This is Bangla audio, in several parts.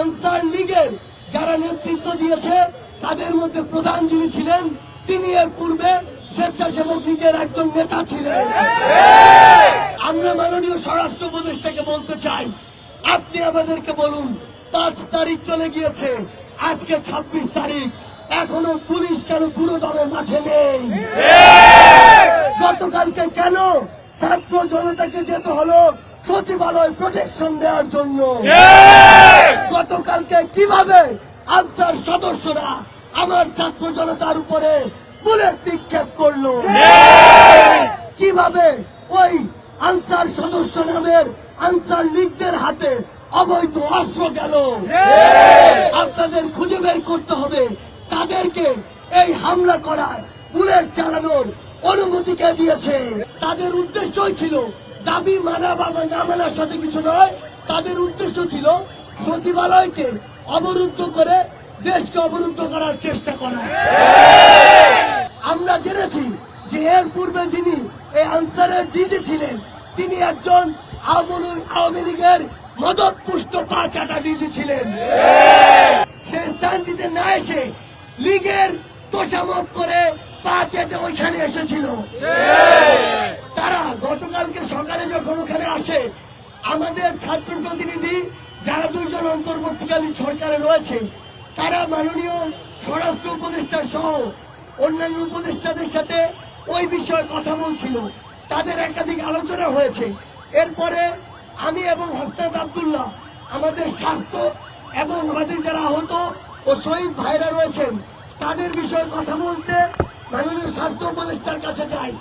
আনসার লীগের যারা নেতৃত্ব দিয়েছে তাদের মধ্যে প্রধান যিনি ছিলেন তিনি এর পূর্বে স্বেচ্ছাসেবক লীগের একজন নেতা ছিলেন। আমরা মাননীয় স্বরাষ্ট্র উপদেষ্টাকে বলতে চাই আপনি আমাদেরকে বলুন পাঁচ তারিখ চলে গিয়েছে আজকে ছাব্বিশ তারিখ এখনও পুলিশ কেন পুরো দমে মাঠে নেই? গতকালকে কেন ছাত্র জনতাকে যেতে হলো? সচিবালয় প্রোটেকশন দেওয়ার জন্য। গতকালকে কীভাবে আনসার সদস্যরা আমার ছাত্র জনতার উপরে বুলেট নিক্ষেপ করল? কীভাবে ওই আনসার সদস্য নামের আনসার লীগদের হাতে অবৈধ অস্ত্র গেল? আপনাদের খুঁজে বের করতে হবে। তাদেরকে এই হামলা করার বুলেট চালানোর অনুমতি কে দিয়েছে। তাদের উদ্দেশ্যই ছিল দাবি মানা বা না মানার সাথে কিছু নয়, তাদের উদ্দেশ্য ছিল সচিবালয়কে অবরুদ্ধ করে দেশকে অবরুদ্ধ করার চেষ্টা করা। আমরা জেনেছি যে এর পূর্বে যিনি এই আনসারের ডিজি ছিলেন, তিনি একজন আওয়ামী লীগের মদত পুষ্ট পা চাটা ডিজি ছিলেন। সেই স্থানটিতে না এসে লীগের তোষামত করে পা চেটে ওইখানে এসেছিল। তারা গতকালকে সকালে যখন ওখানে আসে, আমাদের ছাত্র প্রতিনিধি যারা দুইজন অন্তর্বর্তীকালীন সরকারে রয়েছে, তারা মাননীয় স্বরাষ্ট্র উপদেষ্টা সহ অন্যান্য উপদেষ্টাদের সাথে ওই বিষয়ে কথা বলছিল। তাদের একাধিক আলোচনা হয়েছে। এরপরে আমি এবং হস্তাদ আব্দুল্লাহ, আমাদের স্বাস্থ্য এবং আমাদের যারা আহত ও শহীদ ভাইরা রয়েছেন, তাদের বিষয়ে কথা বলতে মাননীয় স্বাস্থ্য উপদেষ্টার কাছে যাই।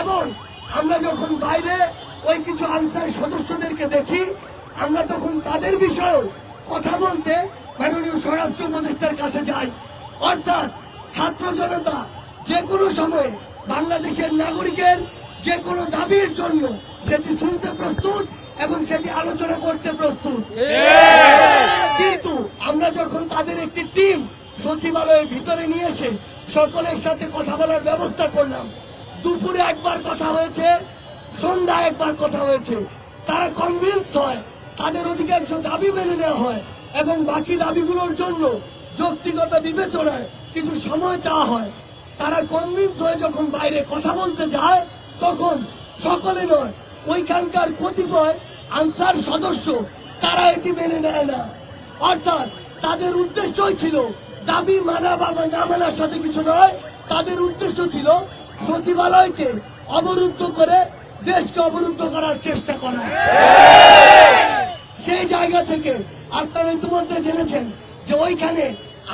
এবং আমরা যখন বাইরে ওই কিছু আনসার সদস্যদেরকে দেখি, আমরা তখন তাদের বিষয়েও কথা বলতে মাননীয় স্বরাষ্ট্র উপদেষ্টার কাছে যাই। অর্থাৎ ছাত্র জনতা যে কোনো সময়ে বাংলাদেশের নাগরিকের যে কোনো দাবির জন্য সেটি শুনতে প্রস্তুত এবং সেটি আলোচনা করতে প্রস্তুত। কিন্তু আমরা যখন তাদের একটি টিম সচিবালয়ের ভিতরে নিয়ে এসে সকলের সাথে কথা বলার ব্যবস্থা করলাম দুপুরে একবার কথা হয়েছে সন্ধ্যা একবার কথা হয়েছে। তারা কনভিন্স হয়, তাদের অধিকাংশ দাবি মেনে নেওয়া হয় এবং বাকি দাবিগুলোর জন্য যৌক্তিগত বিবেচনায় কিছু সময় চাওয়া হয়। তারা কনভিন্স হয়ে যখন বাইরে কথা বলতে যায়, তখন সকলে নয়, ওইখানকার কতিপয় আনসার সদস্য, তারা এটি মেনে নেয় না। অর্থাৎ তাদের উদ্দেশ্যই ছিল, দাবি মানা বা না মানার সাথে কিছু নয়, তাদের উদ্দেশ্য ছিল সচিবালয়কে অবরুদ্ধ করে দেশকে অবরুদ্ধ করার চেষ্টা করা। সেই জায়গা থেকে আপনারা ইতিমধ্যে জেনেছেন যে ওইখানে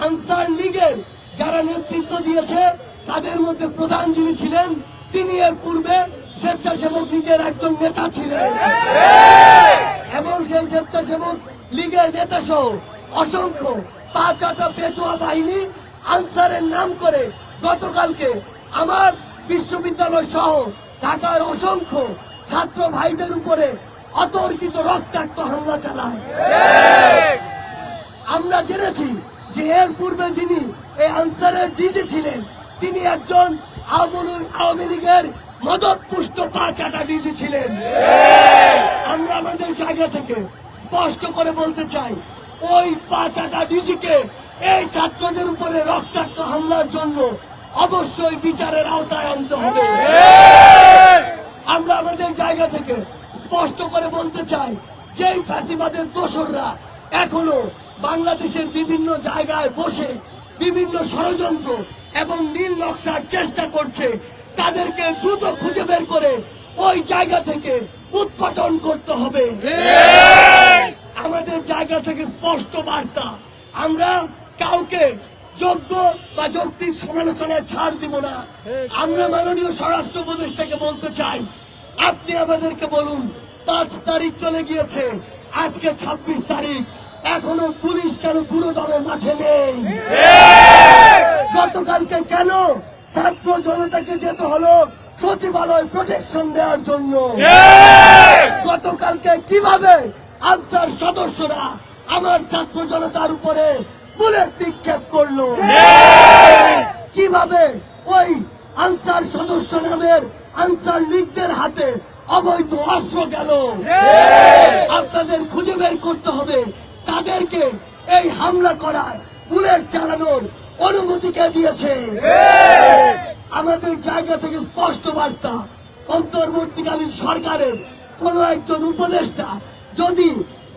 আনসার লীগের যারা নেতৃত্ব দিয়েছে, তাদের মধ্যে প্রধান যিনি ছিলেন, তিনি এর পূর্বে স্বেচ্ছাসেবক লীগের একজন নেতা ছিলেন। এবং সেই স্বেচ্ছাসেবক লীগের নেতা সহ অসংখ্য পাঁচ আটা পেটুয়া বাহিনী আনসারের নাম করে গতকালকে আমার বিশ্ববিদ্যালয় সহ ঢাকার অসংখ্য ছাত্র ভাইদের উপরে অতর্কিত রক্তাক্ত হামলা চালায়। আমরা জেনেছি যে এর পূর্বে যিনি এই আনসারের ডিজি ছিলেন, তিনি একজন আওয়ামী লীগের মদত পুষ্ট পা চাটা ডিজি ছিলেন। আমরা আমাদের জায়গা থেকে স্পষ্ট করে বলতে চাই, ওই পা চাটা ডিজিকে এই ছাত্রদের উপরে রক্তাক্ত হামলার জন্য অবশ্যই বিচারের আওতায় আনতে হবে। আমরা আমাদের জায়গা থেকে স্পষ্ট করে বলতে চাই যে এই ফ্যাসিবাদের দোসররা এখনও বাংলাদেশের বিভিন্ন জায়গায় বসে বিভিন্ন ষড়যন্ত্র এবং নীল নকশার চেষ্টা করছে তাদেরকে দ্রুত খুঁজে বের করে ওই জায়গা থেকে উৎপাটন করতে হবে। আমাদের জায়গা থেকে স্পষ্ট বার্তা আমরা কাউকে যোগ্য বা যৌক্তিক সমালোচনায় ছাড় দিব না। আমরা মাননীয় স্বরাষ্ট্র উপদেষ্টাকে বলতে চাই আপনি আমাদেরকে বলুন পাঁচ তারিখ চলে গিয়েছে আজকে ছাব্বিশ তারিখ এখনও পুলিশ কেন পুরো দমে মাঠে নেই? গতকালকে কেন ছাত্র জনতাকে যেতে হলো সচিবালয় প্রোটেকশন দেওয়ার জন্য? গতকালকে কীভাবে আনসার সদস্যরা আমার ছাত্র জনতার উপরে বুলেট নিক্ষেপ করল। কীভাবে ওই আনসার সদস্য নামের আনসার লীগদের হাতে অবৈধ অস্ত্র গেল? আপনাদের খুঁজে বের করতে হবে। তাদেরকে এই হামলা করার বুলেট চালানোর অনুমতি কে দিয়েছে? আমাদের জায়গা থেকে স্পষ্ট বার্তা, অন্তর্বর্তীকালীন সরকারের কোন একজন উপদেষ্টা যদি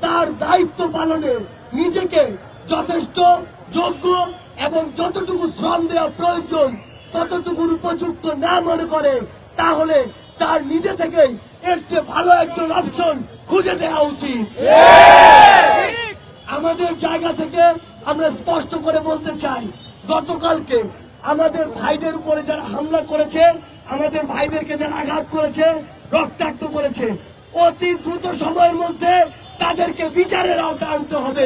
তার দায়িত্ব পালনে নিজেকে যথেষ্ট, যোগ্য এবং যতটুকু শ্রম দেওয়া প্রয়োজন, ততটুকুর উপযুক্ত না মনে করে, তাহলে তার নিজে থেকেই এর চেয়ে ভালো একজন অপশন খুঁজে দেওয়া উচিত। আমাদের জায়গা থেকে আমরা স্পষ্ট করে বলতে চাই, গতকালকে আমাদের ভাইদের উপরে যারা হামলা করেছে, আমাদের ভাইদেরকে যারা আঘাত করেছে, রক্তাক্ত করেছে, অতি দ্রুত সময়ের মধ্যে তাদেরকে বিচারের আওতায় আনতে হবে।